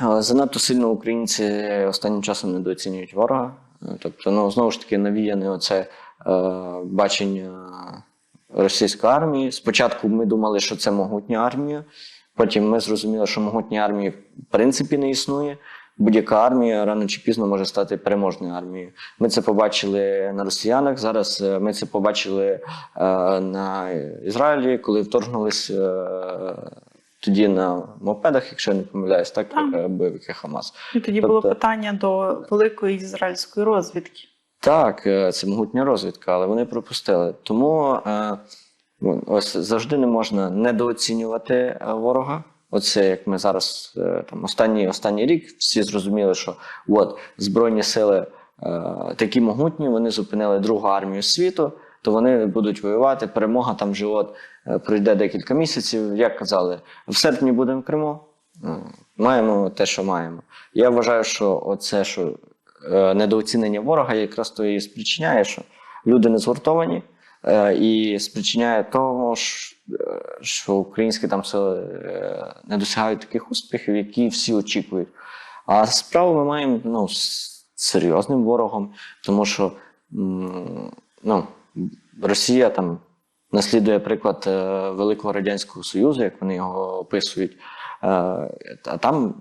Занадто сильно українці останнім часом недооцінюють ворога. Тобто, ну знову ж таки, навіяне оце е, бачення російської армії. Спочатку ми думали, що це могутня армія. Потім ми зрозуміли, що могутньої армії в принципі не існує. Будь-яка армія рано чи пізно може стати переможною армією. Ми це побачили на росіянах. Зараз е, ми це побачили е, на Ізраїлі, коли вторгнулись тоді на мопедах, якщо я не помиляюсь, так Так. е, бойовики Хамас. І тоді було Тобто- питання до великої ізраїльської розвідки. Так, е, це могутня розвідка, але вони пропустили. Тому е, ну, ось завжди не можна недооцінювати ворога. Оце як ми зараз там останній останній рік всі зрозуміли, що от збройні сили такі могутні, вони зупинили другу армію світу, то вони будуть воювати. Перемога там вже от е, пройде декілька місяців. Як казали, в серпні будемо в Криму. Е, Маємо те, що маємо. Я вважаю, що оце, що е, недооцінення ворога якраз то і спричиняє, що люди не згуртовані, е, і спричиняє того, що, е, українські там сили е, не досягають таких успіхів, які всі очікують. А справу ми маємо ну, з серйозним ворогом, тому що ну, Росія там наслідує приклад е, Великого Радянського Союзу, як вони його описують. Е, а там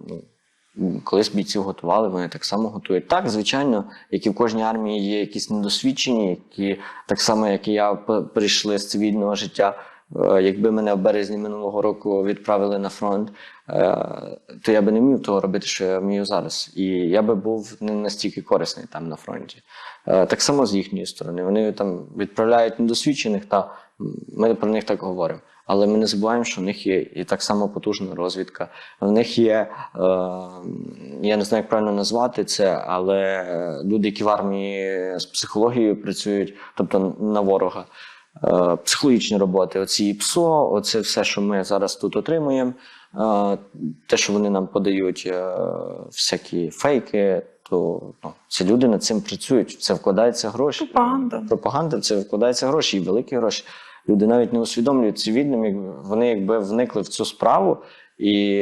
ну, колись бійців готували, вони так само готують. Так, звичайно, як і в кожній армії є якісь недосвідчені, які так само, як і я, прийшли з цивільного життя. Е, Якби мене в березні минулого року відправили на фронт, е, то я би не міг того робити, що я вмію зараз. І я би був не настільки корисний там на фронті. Е, Так само з їхньої сторони. Вони там відправляють недосвідчених, та ми про них так говоримо. Але ми не забуваємо, що в них є і так само потужна розвідка. В них є, я не знаю, як правильно назвати це, але люди, які в армії з психологією працюють, тобто на ворога. Е, психологічні роботи, оці ПСО, оце все, що ми зараз тут отримуємо. Е, те, що вони нам подають, е, всякі фейки, то ну, ці люди над цим працюють. Це вкладаються гроші. Пропаганда. Пропаганда це вкладаються гроші, і великі гроші. Люди навіть не усвідомлюють цивільним, як вони якби вникли в цю справу і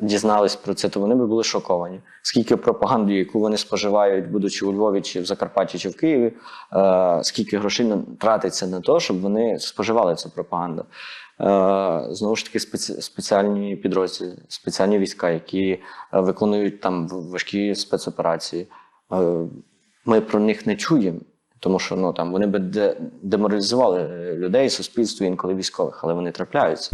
дізнались про це, то вони би були шоковані. Скільки пропаганди, яку вони споживають, будучи у Львові, чи в Закарпатті, чи в Києві, е, скільки грошей тратиться на те, щоб вони споживали цю пропаганду. Е, знову ж таки, спеці- спеціальні підрозділи, спеціальні війська, які е, виконують там важкі спецоперації. Е, ми про них не чуємо, тому що ну там вони би деморалізували е, людей, суспільство інколи військових, але вони трапляються.